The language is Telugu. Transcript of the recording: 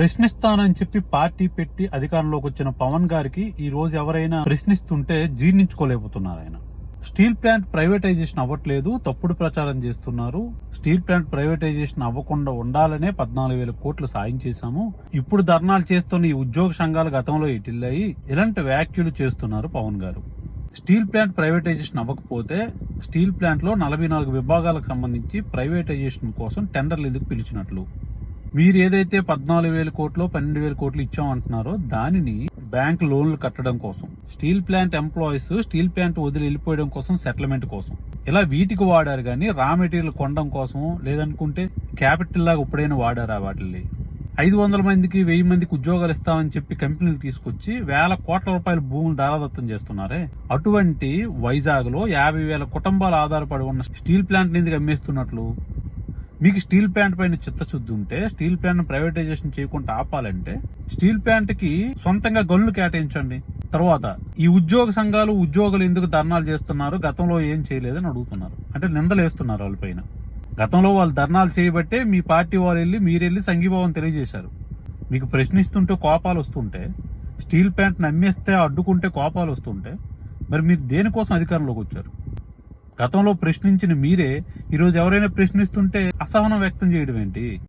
ప్రశ్నిస్తానని చెప్పి పార్టీ పెట్టి అధికారంలోకి వచ్చిన పవన్ గారికి ఈ రోజు ఎవరైనా ప్రశ్నిస్తుంటే జీర్ణించుకోలేకపోతున్నారు ఆయన. స్టీల్ ప్లాంట్ ప్రైవేటైజేషన్ అవ్వట్లేదు తప్పుడు ప్రచారం చేస్తున్నారు. స్టీల్ ప్లాంట్ ప్రైవేటైజేషన్ అవ్వకుండా ఉండాలనే పద్నాలుగు వేల కోట్లు సాయం చేశాము. ఇప్పుడు ధర్నాలు చేస్తున్న ఈ ఉద్యోగ సంఘాలు గతంలో ఇటిల్లాయి. ఇలాంటి వ్యాఖ్యలు చేస్తున్నారు పవన్ గారు. స్టీల్ ప్లాంట్ ప్రైవేటైజేషన్ అవ్వకపోతే స్టీల్ ప్లాంట్లో నలభై నాలుగు విభాగాలకు సంబంధించి ప్రైవేటైజేషన్ కోసం టెండర్లు ఎందుకు పిలిచినట్లు? మీరు ఏదైతే పద్నాలుగు వేల కోట్లు పన్నెండు వేల కోట్లు ఇచ్చామంటున్నారో దానిని బ్యాంక్ లోన్లు కట్టడం కోసం steel plant employees steel plant వదిలి వెళ్ళిపోయడం కోసం సెటిల్మెంట్ కోసం. ఇలా వీటికి వాడారు కానీ రా మెటీరియల్ కొనడం కోసం లేదనుకుంటే క్యాపిటల్ లాగా ఇప్పుడైనా వాడారా వాటిల్ని? ఐదు వందల మందికి వెయ్యి మందికి ఉద్యోగాలు ఇస్తామని చెప్పి కంపెనీలు తీసుకొచ్చి వేల కోట్ల రూపాయల భూములు దారాదత్తం చేస్తున్నారే? అటువంటి వైజాగ్లో యాభై వేల కుటుంబాలు ఆధారపడి ఉన్న స్టీల్ ప్లాంట్ ఎందుకు అమ్మేస్తున్నట్లు? మీకు స్టీల్ ప్లాంట్ పైన చిత్తశుద్ధి ఉంటే స్టీల్ ప్లాంట్ ప్రైవేటైజేషన్ చేయకుండా ఆపాలంటే స్టీల్ ప్లాంట్కి సొంతంగా గనులు కేటాయించండి. తర్వాత ఈ ఉద్యోగ సంఘాలు ఉద్యోగులు ఎందుకు ధర్నాలు చేస్తున్నారు? గతంలో ఏం చేయలేదని అడుగుతున్నారు. అంటే నిందలు వేస్తున్నారు వాళ్ళపైన గతంలో వాళ్ళు ధర్నాలు చేయబట్టే మీ పార్టీ వాళ్ళు వెళ్ళి మీరెళ్ళి సంఘీభావం తెలియజేశారు. మీకు ప్రశ్నిస్తుంటే కోపాలు వస్తుంటే స్టీల్ ప్లాంట్ నమ్మేస్తే అడ్డుకుంటే కోపాలు వస్తుంటే మరి మీరు దేనికోసం అధికారంలోకి వచ్చారు? గతంలో ప్రశ్నించిన మీరే ఈరోజు ఎవరైనా ప్రశ్నిస్తుంటే అసహనం వ్యక్తం చేయడం ఏంటి?